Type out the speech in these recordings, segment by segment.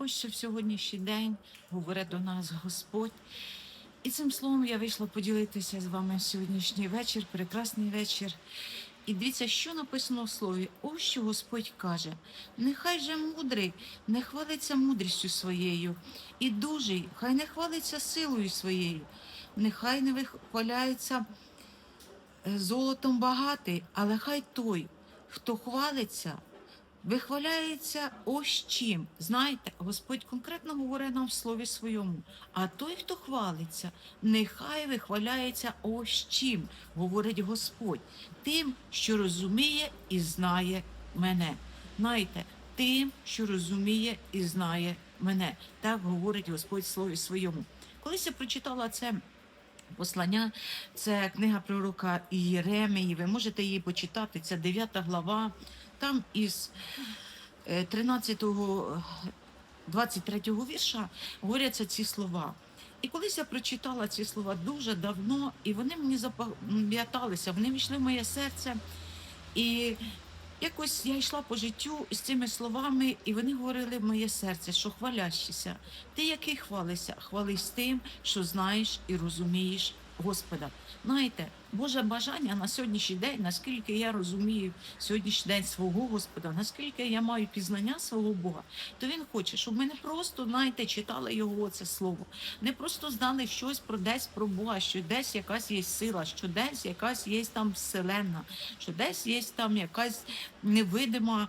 Ось що в сьогоднішній день говорить до нас Господь. І цим словом я вийшла поділитися з вами сьогоднішній вечір, прекрасний вечір. І дивіться, що написано в слові. Ось що Господь каже: нехай же мудрий не хвалиться мудрістю своєю, і дужий, хай не хвалиться силою своєю, нехай не вихваляється е, золотом багатий, але хай той, хто хвалиться, вихваляється ось чим. Знаєте, Господь конкретно говорить нам в слові своєму. А той, хто хвалиться, нехай вихваляється ось чим, говорить Господь, тим, що розуміє і знає мене. Знаєте, тим, що розуміє і знає мене. Так говорить Господь в слові своєму. Колись я прочитала це. Послання це книга пророка Єремії. Ви можете її почитати. Це 9 глава. Там із е, 13 23 вірша говоряться ці слова. І колись я прочитала ці слова дуже давно, і вони мені запам'яталися, вони війшли в моє серце. І якось я йшла по життю з цими словами, і вони говорили в моє серце, що хвалящися. Ти який хвалишся? Хвались тим, що знаєш і розумієш Господа. Знаєте, Боже бажання на сьогоднішній день, наскільки я розумію сьогоднішній день свого Господа, наскільки я маю пізнання свого Бога, то він хоче, щоб ми не просто знаєте, читали його це слово, не просто знали щось про десь про Бога, що десь якась є сила, що десь якась є там вселенна, що десь є там якась невидима.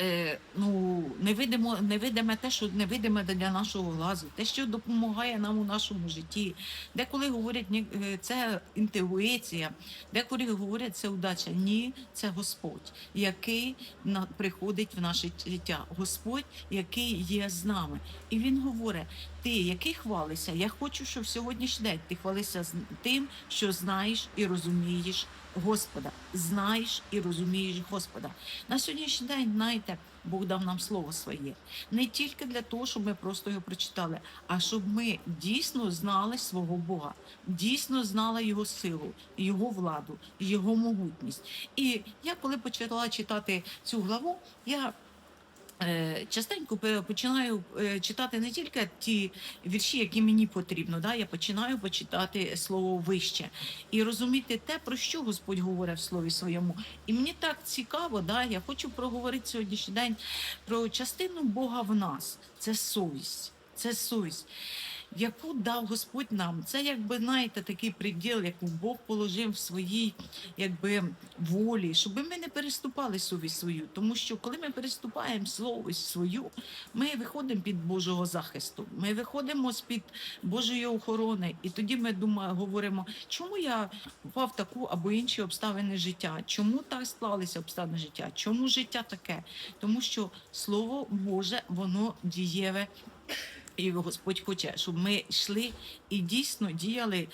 Е, ну, невидимо, невидиме те, що невидиме для нашого глазу, те, що допомагає нам у нашому житті. Деколи говорять, е, це інтуїція, деколи говорять, це удача. Ні, це Господь, який на, приходить в наше життя. Господь, який є з нами. І він говорить: ти, який хвалися, я хочу, щоб сьогоднішній день ти хвалися тим, що знаєш і розумієш Господа. Знаєш і розумієш Господа. На сьогоднішній день, знаєте, Бог дав нам слово своє. Не тільки для того, щоб ми просто його прочитали, а щоб ми дійсно знали свого Бога, дійсно знали його силу, його владу, його могутність. І я коли почала читати цю главу, я Частенько починаю е, читати не тільки ті вірші, які мені потрібно. Да? Я починаю почитати слово вище і розуміти те, про що Господь говорить в слові своєму. І мені так цікаво, да? я хочу проговорити сьогоднішній день про частину Бога в нас. Це совість. Це совість. Яку дав Господь нам, це якби знаєте такий приділ, яку Бог положив в своїй якби волі, щоб ми не переступали совість свою. Тому що коли ми переступаємо совість свою, ми виходимо під Божого захисту, ми виходимо з під Божої охорони, і тоді ми думаємо, говоримо, чому я попав в таку або інші обставини життя? Чому так склалися обставини життя? Чому життя таке? Тому що Слово Боже, воно дієве. І Господь хоче, щоб ми йшли і дійсно діяли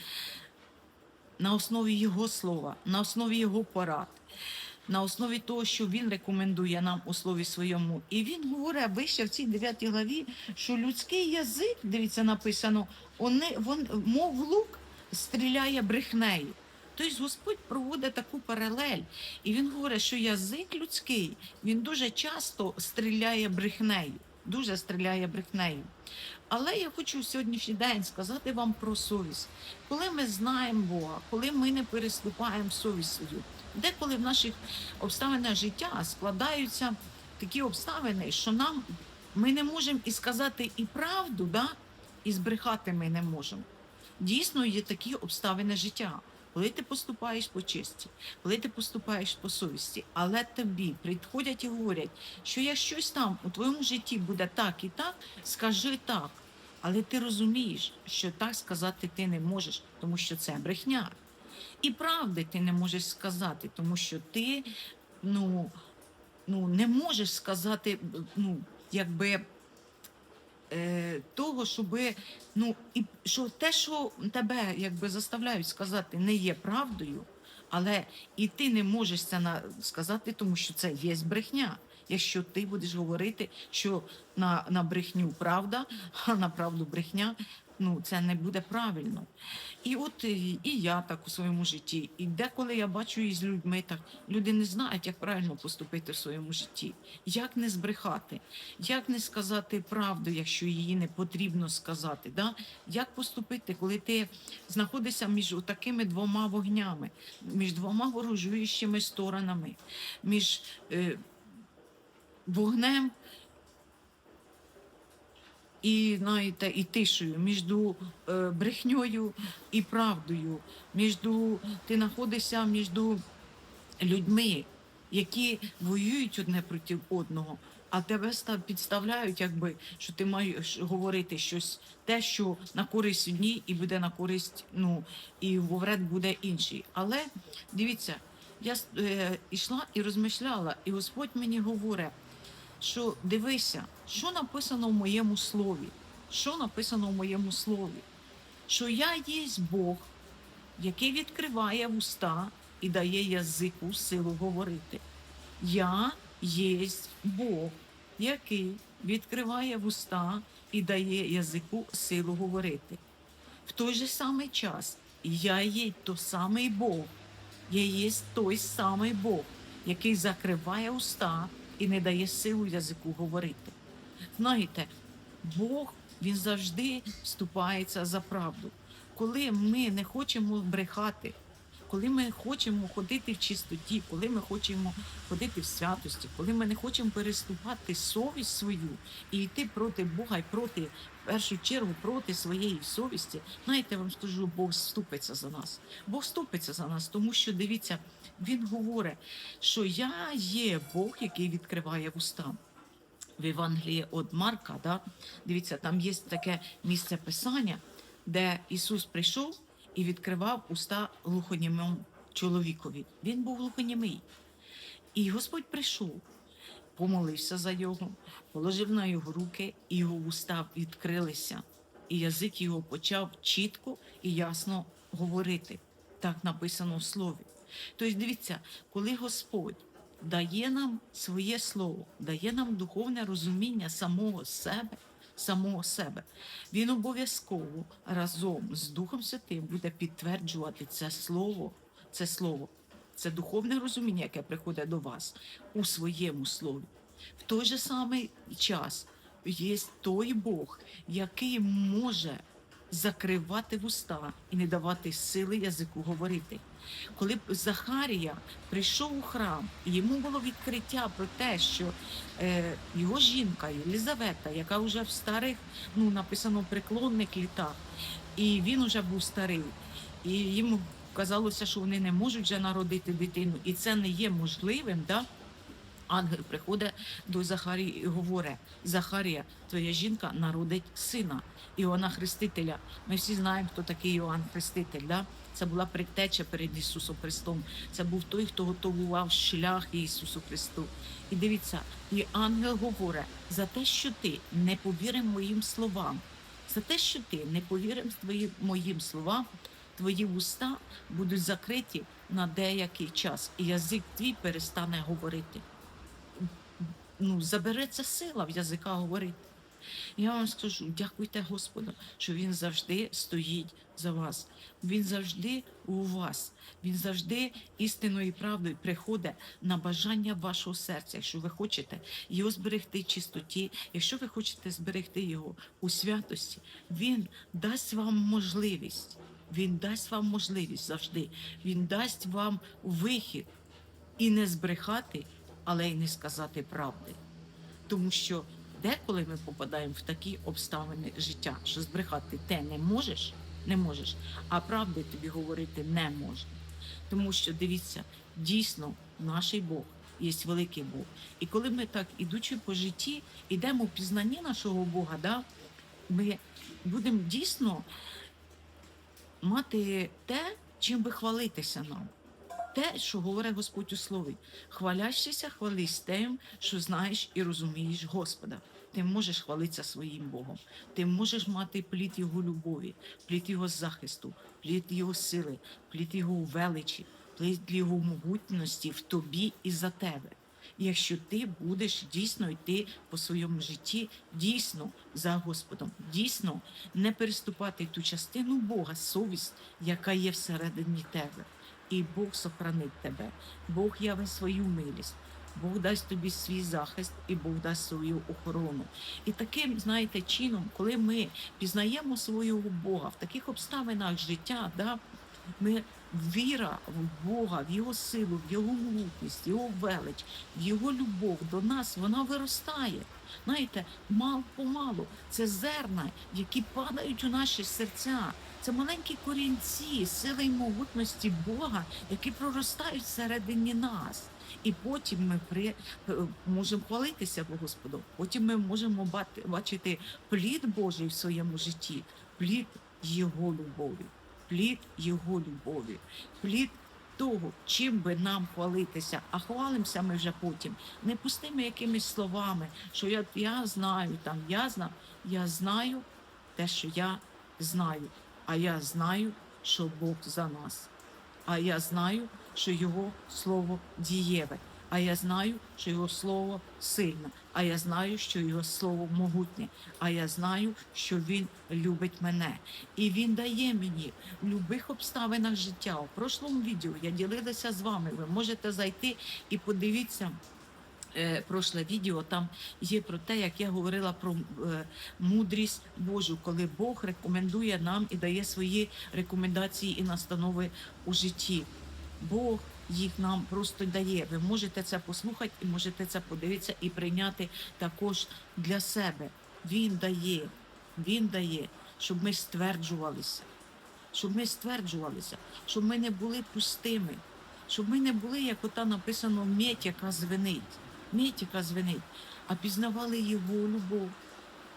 на основі Його слова, на основі Його порад, на основі того, що Він рекомендує нам у слові своєму. І він говорить вище в цій 9 главі, що людський язик, дивіться, написано, вони, вон, мов лук стріляє брехнею. Тобто Господь проводить таку паралель, і він говорить, що язик людський він дуже часто стріляє брехнею, дуже стріляє брехнею. Але я хочу сьогоднішній день сказати вам про совість. Коли ми знаємо Бога, коли ми не переступаємо совість деколи в наших обставинах життя складаються такі обставини, що нам ми не можемо і сказати і правду, да? і збрехати ми не можемо. Дійсно, є такі обставини життя. Коли ти поступаєш по честі, коли ти поступаєш по совісті, але тобі приходять і говорять, що як щось там у твоєму житті буде так і так, скажи так. Але ти розумієш, що так сказати ти не можеш, тому що це брехня. І правди ти не можеш сказати, тому що ти ну, ну, не можеш сказати, ну, якби е, того, щоб ну і що те, що тебе якби заставляють сказати, не є правдою, але і ти не можеш це на сказати, тому що це є брехня. Якщо ти будеш говорити, що на, на брехню правда, а на правду брехня, Ну, це не буде правильно. І от і, і я так у своєму житті. І деколи я бачу із людьми так, люди не знають, як правильно поступити в своєму житті, як не збрехати, як не сказати правду, якщо її не потрібно сказати. Да? Як поступити, коли ти знаходишся між такими двома вогнями, між двома ворожуючими сторонами, між е, вогнем і знаєте, і тишею, між е, брехньою і правдою, між ти знаходишся між людьми, які воюють одне проти одного, а тебе підставляють, якби що ти маєш говорити щось, те, що на користь одній, і буде на користь, ну і вовред буде інший. Але дивіться, я е, йшла і розмишляла, і Господь мені говорить що дивися, що написано в моєму слові. Що написано в моєму слові? Що я є Бог, який відкриває вуста і дає язику силу говорити. Я є Бог, який відкриває вуста і дає язику силу говорити. В той же самий час я є той самий Бог, я є той самий Бог, який закриває уста і не дає силу язику говорити. Знаєте, Бог він завжди вступається за правду. Коли ми не хочемо брехати, коли ми хочемо ходити в чистоті, коли ми хочемо ходити в святості, коли ми не хочемо переступати совість свою і йти проти Бога і проти, в першу чергу, проти своєї совісті, знаєте, вам скажу, Бог ступиться за нас. Бог ступиться за нас, тому що дивіться, Він говорить, що я є Бог, який відкриває вуста. В Євангелії від Марка, да? дивіться, там є таке місце писання, де Ісус прийшов і відкривав уста глухонімому чоловікові. Він був глухонімий. І Господь прийшов, помолився за його, положив на його руки, і його уста відкрилися, і язик його почав чітко і ясно говорити. Так написано в слові. Тобто, дивіться, коли Господь дає нам своє слово, дає нам духовне розуміння самого себе, самого себе, він обов'язково разом з Духом Святим буде підтверджувати це слово, це слово, це духовне розуміння, яке приходить до вас у своєму слові. В той же самий час є той Бог, який може закривати вуста і не давати сили язику говорити. Коли б Захарія прийшов у храм, і йому було відкриття про те, що е, його жінка Єлізавета, яка вже в старих, ну написано преклонних літах, і він вже був старий, і йому казалося, що вони не можуть вже народити дитину, і це не є можливим. Да? Ангел приходить до Захарії і говорить: Захарія, твоя жінка народить сина, Іоанна Хрестителя. Ми всі знаємо, хто такий Іоанн Хреститель. Да? Це була предтеча перед Ісусом Христом. Це був той, хто готував шлях Ісусу Христу. І дивіться, і ангел говорить за те, що ти не повірив моїм словам, за те, що ти не повірив моїм словам, твої вуста будуть закриті на деякий час, і язик твій перестане говорити ну, забереться сила в язика говорити. Я вам скажу, дякуйте Господу, що Він завжди стоїть за вас. Він завжди у вас. Він завжди істиною і правдою приходить на бажання вашого серця. Якщо ви хочете його зберегти в чистоті, якщо ви хочете зберегти його у святості, він дасть вам можливість. Він дасть вам можливість завжди. Він дасть вам вихід і не збрехати, але й не сказати правди. Тому що деколи ми попадаємо в такі обставини життя, що збрехати те не можеш, не можеш, а правди тобі говорити не можна. Тому що дивіться, дійсно, наш Бог є великий Бог. І коли ми так, ідучи по житті, йдемо в пізнанні нашого Бога, да, ми будемо дійсно мати те, чим би хвалитися нам те, що говорить Господь у слові. Хвалящися, хвались тим, що знаєш і розумієш Господа. Ти можеш хвалитися своїм Богом. Ти можеш мати плід Його любові, плід Його захисту, плід Його сили, плід Його величі, плід Його могутності в тобі і за тебе. Якщо ти будеш дійсно йти по своєму житті, дійсно за Господом, дійсно не переступати ту частину Бога, совість, яка є всередині тебе. І Бог сохранить тебе, Бог явить свою милість, Бог дасть тобі свій захист і Бог дасть свою охорону. І таким, знаєте, чином, коли ми пізнаємо свого Бога в таких обставинах життя, да, ми віра в Бога, в Його силу, в Його могутність, Його велич, в Його любов до нас, вона виростає. Знаєте, мал помалу це зерна, які падають у наші серця. Це маленькі корінці сили й могутності Бога, які проростають всередині нас. І потім ми при, е, можемо хвалитися Господом. Потім ми можемо бачити плід Божий в своєму житті, плід Його любові, плід Його любові, плід того, чим би нам хвалитися, а хвалимося ми вже потім не пустими якимись словами, що я, я знаю там, я знаю, я знаю те, що я знаю, а я знаю, що Бог за нас. А я знаю, що Його слово дієве. А я знаю, що його слово сильне. А я знаю, що його слово могутнє. А я знаю, що він любить мене. І він дає мені в будь-яких обставинах життя. У прошлому відео я ділилася з вами. Ви можете зайти і подивіться. е, Прошле відео там є про те, як я говорила про е, мудрість Божу, коли Бог рекомендує нам і дає свої рекомендації і настанови у житті. Бог їх нам просто дає. Ви можете це послухати і можете це подивитися і прийняти також для себе. Він дає, він дає, щоб ми стверджувалися, щоб ми стверджувалися, щоб ми не були пустими, щоб ми не були, як ота написано, медь, яка звенить, медь, яка звенить, а пізнавали його любов,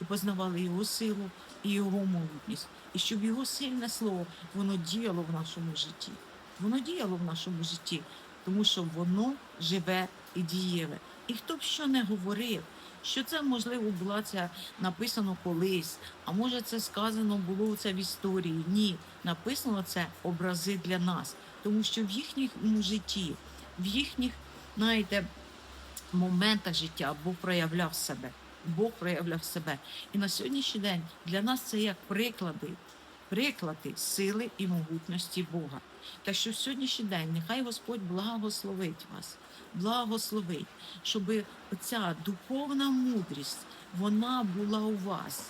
і познавали його силу і його могутність, і щоб його сильне слово воно діяло в нашому житті. Воно діяло в нашому житті, тому що воно живе і дієве. І хто б що не говорив, що це можливо була це написано колись, а може це сказано було це в історії. Ні, написано це образи для нас, тому що в їхньому житті, в їхніх, знаєте, моментах життя Бог проявляв себе. Бог проявляв себе. І на сьогоднішній день для нас це як приклади, приклади сили і могутності Бога. Так що в сьогоднішній день нехай Господь благословить вас, благословить, щоб оця духовна мудрість вона була у вас.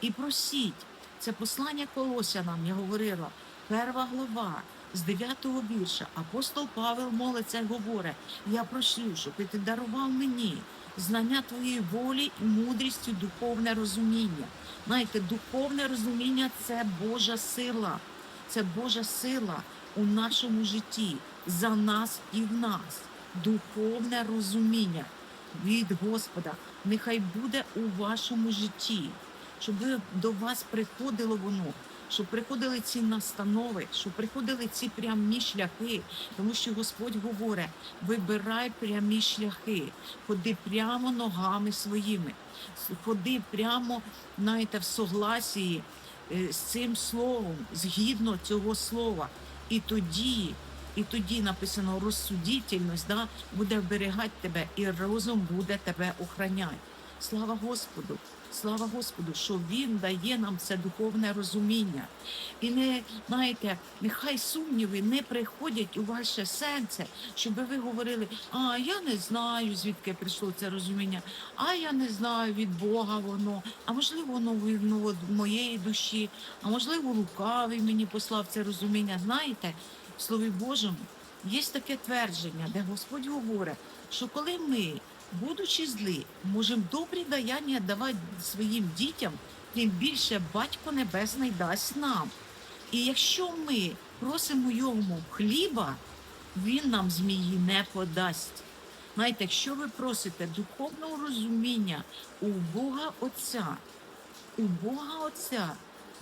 І просіть, це послання Колосянам, я говорила, перша глава з 9 вірша. Апостол Павел молиться і говорить: Я прошу, щоб ти дарував мені знання твоєї волі і мудрістю духовне розуміння. Знаєте, духовне розуміння це Божа сила, це Божа сила у нашому житті за нас і в нас. Духовне розуміння від Господа нехай буде у вашому житті, щоб до вас приходило воно, щоб приходили ці настанови, щоб приходили ці прямі шляхи, тому що Господь говорить: вибирай прямі шляхи, ходи прямо ногами своїми, ходи прямо, знаєте, в согласії е, з цим словом, згідно цього слова. І тоді, і тоді написано розсудительність, да, буде оберігати тебе, і розум буде тебе охраняти. Слава Господу! Слава Господу, що Він дає нам це духовне розуміння. І не знаєте, нехай сумніви не приходять у ваше серце, щоб ви говорили, а я не знаю, звідки прийшло це розуміння, а я не знаю від Бога воно, а можливо, воно від моєї душі, а можливо, лукавий мені послав це розуміння. Знаєте, в Слові Божому є таке твердження, де Господь говорить, що коли ми, будучи злі, можемо добрі даяння давати своїм дітям, тим більше Батько Небесний дасть нам. І якщо ми просимо йому хліба, він нам змії не подасть. Знаєте, якщо ви просите духовного розуміння у Бога Отця, у Бога Отця,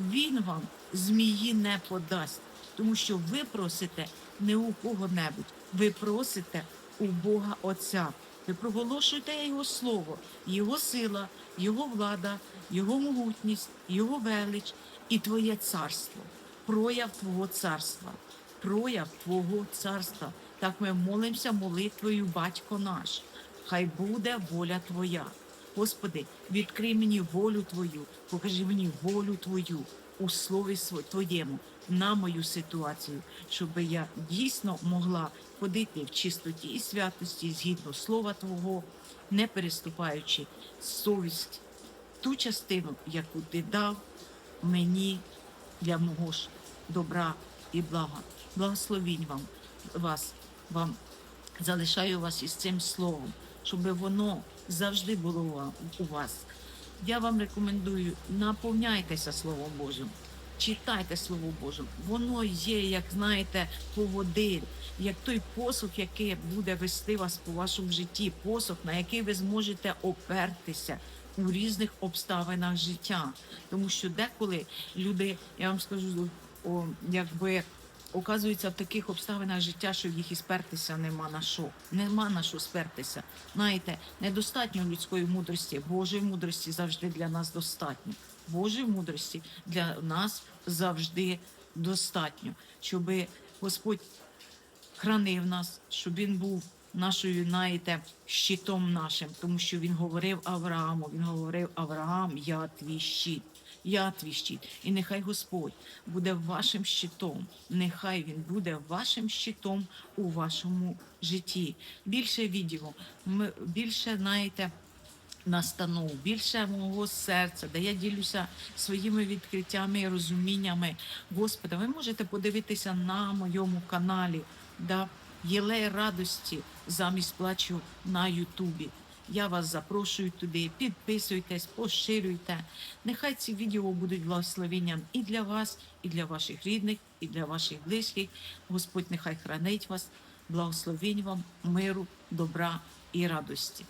Він вам змії не подасть, тому що ви просите не у кого-небудь, ви просите у Бога Отця. Ви проголошуєте Його Слово, Його сила, Його влада, Його могутність, Його велич і Твоє царство, прояв Твого царства, прояв Твого царства. Так ми молимося молитвою, Батько наш. хай буде воля Твоя. Господи, відкрий мені волю Твою, покажи мені волю Твою у слові Твоєму на мою ситуацію, щоб я дійсно могла ходити в чистоті і святості згідно слова Твого, не переступаючи совість, ту частину, яку Ти дав мені для мого ж добра і блага. Благословінь вам вас, вам залишаю вас із цим словом, щоб воно завжди було у вас. Я вам рекомендую, наповняйтеся Словом Божим. Читайте Слово Боже, воно є, як знаєте, поводир, як той посух, який буде вести вас по вашому житті, посух, на який ви зможете опертися у різних обставинах життя. Тому що деколи люди, я вам скажу, о, якби оказуються в таких обставинах життя, що в їх і спертися нема на що. Нема на що спертися. Знаєте, недостатньо людської мудрості, Божої мудрості завжди для нас достатньо. Божої мудрості для нас завжди достатньо, щоб Господь хранив нас, щоб він був нашою, знаєте, щитом нашим, тому що він говорив Аврааму, він говорив Авраам, я твій щит. Я твій щит. І нехай Господь буде вашим щитом. Нехай Він буде вашим щитом у вашому житті. Більше відео, більше знаєте, настанов, більше мого серця, де я ділюся своїми відкриттями і розуміннями. Господа, ви можете подивитися на моєму каналі, да, Єлей радості замість плачу на Ютубі. Я вас запрошую туди, підписуйтесь, поширюйте. Нехай ці відео будуть благословенням і для вас, і для ваших рідних, і для ваших близьких. Господь нехай хранить вас, благословень вам, миру, добра і радості.